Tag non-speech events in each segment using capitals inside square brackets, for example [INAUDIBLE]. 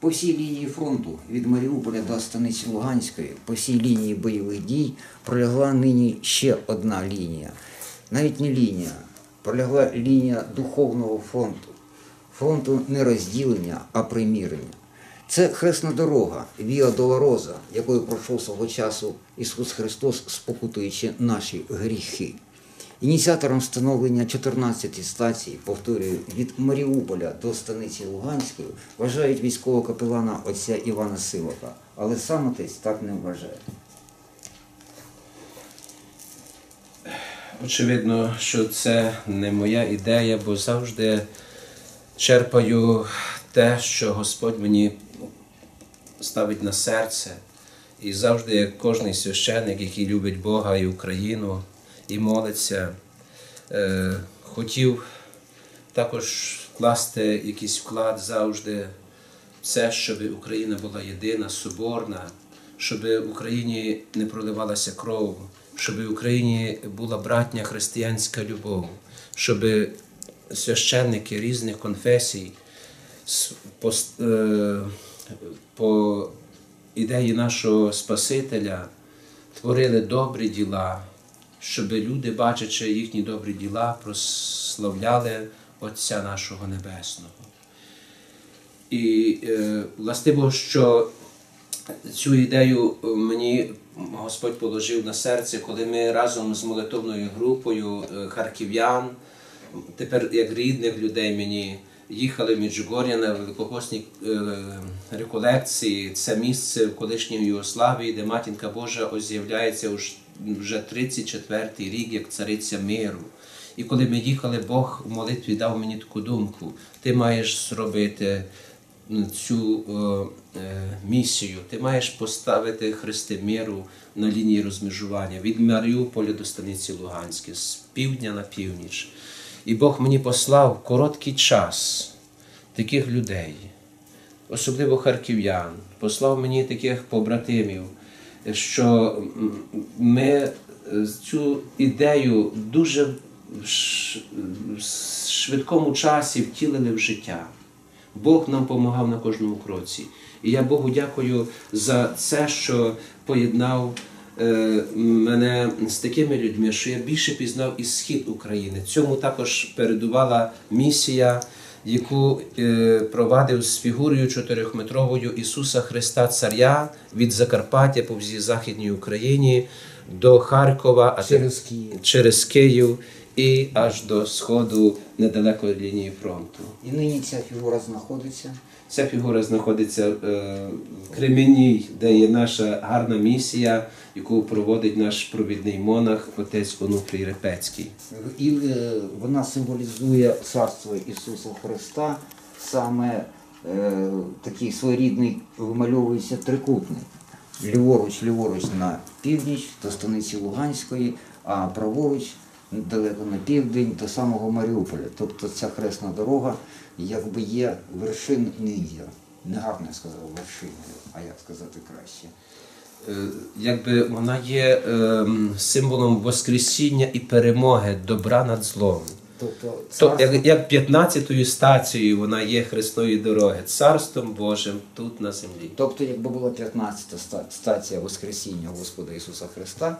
По всій лінії фронту від Маріуполя до станиці Луганської, по всій лінії бойових дій пролягла нині ще одна лінія. Навіть не лінія, пролягла лінія духовного фронту, фронту не розділення, а примирення. Це хресна дорога, Віа Долороза, якою пройшов свого часу Ісус Христос, спокутуючи наші гріхи. Ініціатором встановлення 14 стацій, повторюю, від Маріуполя до станиці Луганської вважають військового капелана отця Івана Сивака, але сам отець так не вважає. Очевидно, що це не моя ідея, бо завжди черпаю те, що Господь мені ставить на серце. І завжди, як кожний священник, який любить Бога і Україну і молиться, е, хотів також вкласти якийсь вклад завжди в це, щоб Україна була єдина, соборна, щоб в Україні не проливалася кров, щоб в Україні була братня християнська любов, щоб священники різних конфесій по, е, по ідеї нашого Спасителя творили добрі діла, щоб люди, бачачи їхні добрі діла, прославляли Отця нашого Небесного. І е, властиво, що цю ідею мені Господь положив на серце, коли ми разом з молитовною групою е, харків'ян, тепер як рідних людей мені їхали в Меджугор'я на великопосній е, реколекції. Це місце в колишній Югославії, де матінка Божа з'являється вже 34-й рік, як цариця миру. І коли ми їхали, Бог в молитві дав мені таку думку: ти маєш зробити цю е, місію. Ти маєш поставити хрести миру на лінії розмежування від Маріуполя до станиці Луганської, з півдня на північ. І Бог мені послав короткий час таких людей, особливо харків'ян, послав мені таких побратимів, що ми е, цю ідею дуже в швидкому часі втілили в життя. Бог нам допомагав на кожному кроці. І я Богу дякую за це, що поєднав мене з такими людьми, що я більше пізнав і схід України. Цьому також передувала місія, яку е, провадив з фігурою чотирьохметровою Ісуса Христа Царя від Закарпаття по всій Західній Україні до Харкова, Через Київ. через Київ і аж до сходу недалеко від лінії фронту. І нині ця фігура знаходиться. Ця фігура знаходиться е, в Кременній, де є наша гарна місія, яку проводить наш провідний монах, отець Онуфрій Репецький. І е, вона символізує царство Ісуса Христа, саме е, такий своєрідний вимальовується трикутник. Ліворуч, ліворуч на північ до станиці Луганської, а праворуч далеко на південь до самого Маріуполя. Тобто ця хресна дорога якби є вершин не є. Негарно я сказав вершиною, а як сказати краще. Е, Якби вона є ем, символом Воскресіння і перемоги добра над злом. Тобто То, як, як 15-ю стацією вона є Христої дороги, царством Божим тут на землі. Тобто, якби була 15-та стація Воскресіння Господа Ісуса Христа,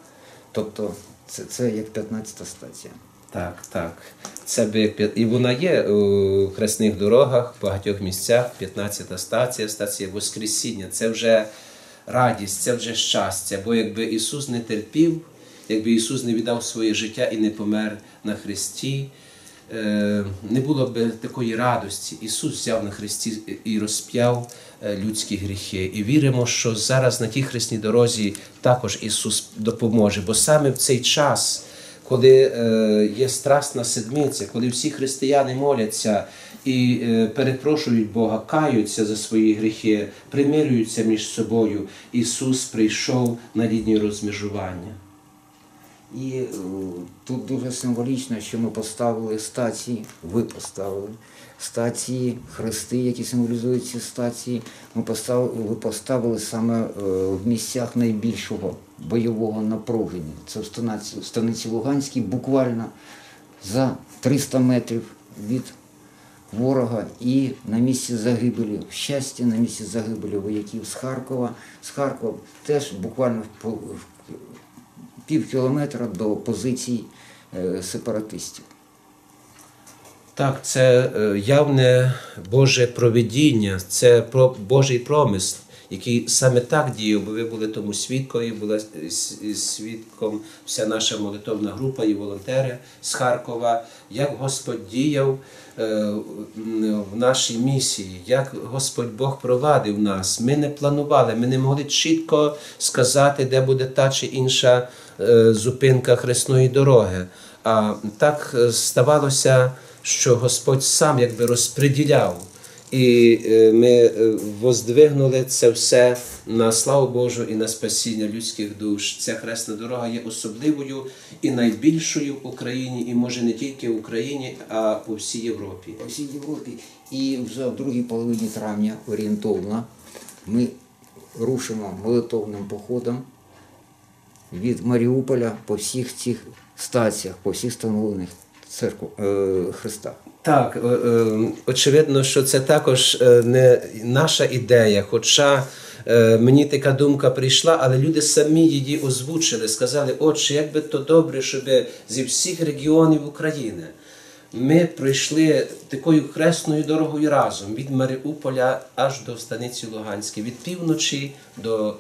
тобто це, це як 15-та стація. Так, так. Це би і вона є у хресних дорогах, в багатьох місцях. 15-та стація, стація Воскресіння. Це вже радість, це вже щастя. Бо якби Ісус не терпів, якби Ісус не віддав своє життя і не помер на Христі, е, не було б такої радості. Ісус взяв на Христі і розп'яв е, людські гріхи. І віримо, що зараз на тій хресній дорозі також Ісус допоможе, бо саме в цей час коли е, є страсна седмиця, коли всі християни моляться і е, перепрошують Бога, каються за свої гріхи, примирюються між собою, Ісус прийшов на лінію розмежування. І е, тут дуже символічно, що ми поставили стації, ви поставили стації, хрести, які символізують ці стації. Ми поставили, ви поставили саме е, в місцях найбільшого бойового напруження. Це в станиці, Луганській, буквально за 300 метрів від ворога і на місці загибелі, щастя, на місці загибелі вояків з Харкова. З Харкова теж буквально в пів кілометра до позицій е, сепаратистів. Так, це е, явне Боже провидіння, це Божий промисл, який саме так діяв, бо ви були тому свідкою, була свідком вся наша молитовна група і волонтери з Харкова, як Господь діяв е, в нашій місії, як Господь Бог провадив нас. Ми не планували, ми не могли чітко сказати, де буде та чи інша е, зупинка хресної дороги. А так е, ставалося, що Господь сам якби розподіляв. І е, ми е, воздвигнули це все на славу Божу і на спасіння людських душ. Ця хресна дорога є особливою і найбільшою в Україні, і може не тільки в Україні, а по всій Європі. по всій Європі. І вже в другій половині травня орієнтовно ми рушимо молитовним походом від Маріуполя по всіх цих стаціях, по всіх встановлених церкв е, Христа. Так, е, е, очевидно, що це також не наша ідея, хоча мені така думка прийшла, але люди самі її озвучили, сказали, отче, як би то добре, щоб зі всіх регіонів України ми пройшли такою хресною дорогою разом від Маріуполя аж до станиці Луганської, від півночі до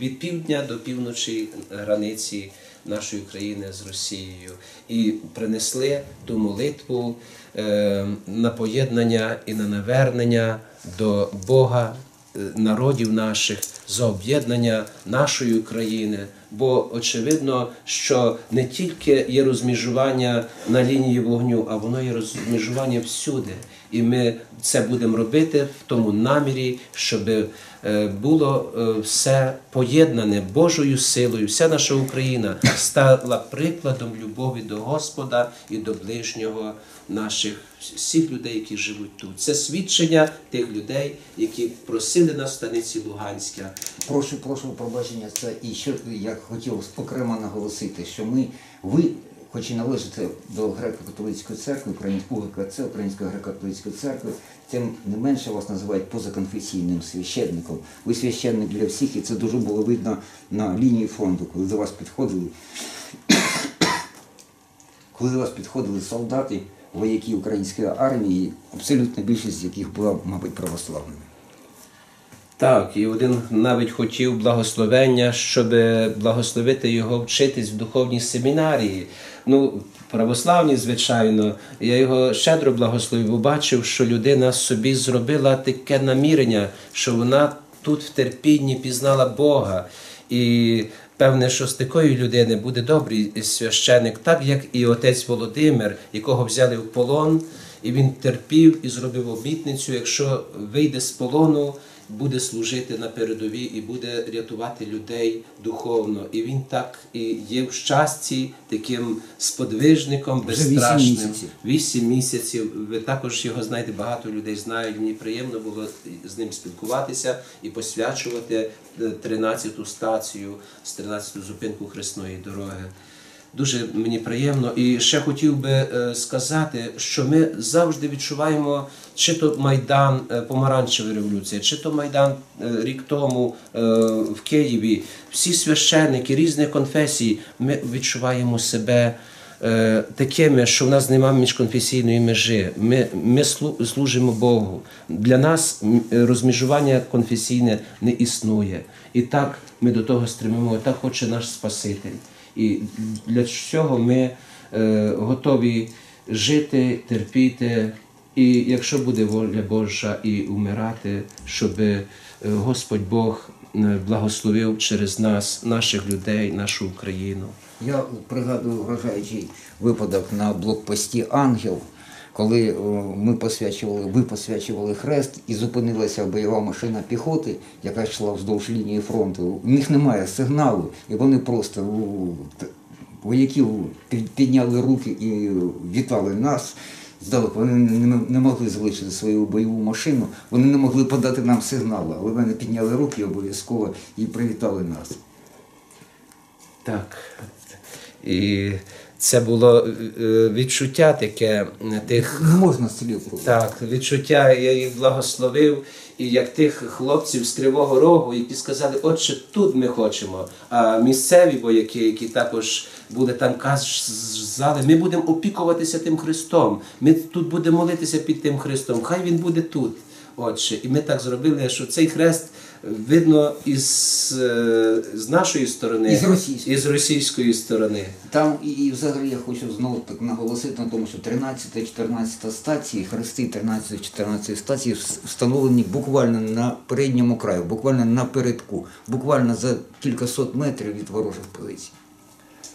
від півдня до півночі границі нашої країни з Росією і принесли ту молитву е, на поєднання і на навернення до Бога е, народів наших за об'єднання нашої України. Бо очевидно, що не тільки є розміжування на лінії вогню, а воно є розміжування всюди. І ми це будемо робити в тому намірі, щоб е, було е, все поєднане Божою силою. Вся наша Україна стала прикладом любові до Господа і до ближнього наших всіх людей, які живуть тут. Це свідчення тих людей, які просили на станиці Луганська. Прошу, прошу пробачення, це і що я хотів окремо наголосити, що ми, ви, хоч і належите до греко-католицької церкви, УГКЦ, Української греко-католицької церкви, тим не менше вас називають позаконфесійним священником. Ви священник для всіх, і це дуже було видно на лінії фронту, коли до вас підходили. [COUGHS] Коли до вас підходили солдати, вояки української армії, абсолютна більшість яких була, мабуть, православними. Так, і один навіть хотів благословення, щоб благословити його вчитись в духовній семінарії. Ну, православні, звичайно, я його щедро благословив, бачив, що людина собі зробила таке намірення, що вона тут в терпінні пізнала Бога. І певне, що з такої людини буде добрий священик, так як і отець Володимир, якого взяли в полон, і він терпів і зробив обітницю, якщо вийде з полону, буде служити на передовій і буде рятувати людей духовно. І він так і є в щасті таким сподвижником, Вже вісім безстрашним. місяців. Вісім місяців. Ви також його знаєте, багато людей знають. Мені приємно було з ним спілкуватися і посвячувати 13-ту стацію з 13-ту зупинку Хресної дороги. Дуже мені приємно. І ще хотів би е, сказати, що ми завжди відчуваємо, чи то Майдан е, Помаранчева революція, чи то Майдан е, рік тому в Києві. Всі священники різних конфесій, ми відчуваємо себе такими, що в нас немає міжконфесійної межі. Ми, ми служимо Богу. Для нас розміжування конфесійне не існує. І так ми до того стремимо, так хоче наш Спаситель. І для цього ми е, готові жити, терпіти, і якщо буде воля Божа, і умирати, щоб е, Господь Бог е, благословив через нас, наших людей, нашу Україну. Я пригадую вражаючий випадок на блокпості Ангел, коли ми посвячували, ви посвячували хрест і зупинилася бойова машина піхоти, яка йшла вздовж лінії фронту. У них немає сигналу, і вони просто вояків підняли руки і вітали нас. Здалеку вони не, не могли залишити свою бойову машину, вони не могли подати нам сигналу, але вони підняли руки обов'язково і привітали нас. Так. І це було е, відчуття таке е, тих Не можна слів так, відчуття я їх благословив, і як тих хлопців з Кривого Рогу, які сказали, отче, тут ми хочемо. А місцеві вояки, які також були там, казали, ми будемо опікуватися тим Христом. Ми тут будемо молитися під тим Христом. Хай він буде тут. Отче, і ми так зробили, що цей хрест видно із е, з нашої сторони, І з російської. і з російської сторони. Там і, і взагалі я хочу знову так наголосити на тому, що 13-14 стації, хрести 13-14 стації встановлені буквально на передньому краю, буквально напередку, буквально за кількасот метрів від ворожих позицій.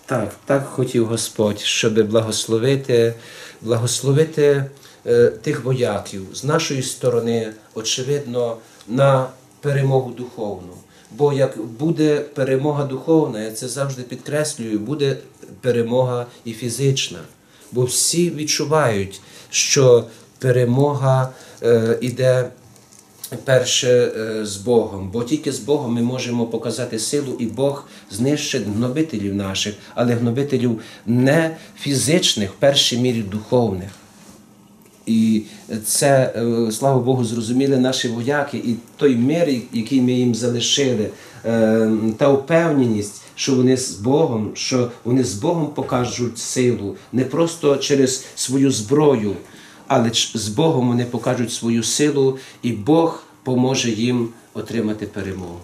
Так, так хотів Господь, щоб благословити, благословити е, тих вояків з нашої сторони, очевидно, на перемогу духовну. Бо як буде перемога духовна, я це завжди підкреслюю, буде перемога і фізична. Бо всі відчувають, що перемога е, іде перше е, з Богом, бо тільки з Богом ми можемо показати силу, і Бог знищить гнобителів наших, але гнобителів не фізичних, в першій мірі духовних. І це, е, слава Богу, зрозуміли наші вояки, і той мир, який ми їм залишили, е, та впевненість, що вони з Богом, що вони з Богом покажуть силу, не просто через свою зброю, але з Богом вони покажуть свою силу, і Бог поможе їм отримати перемогу.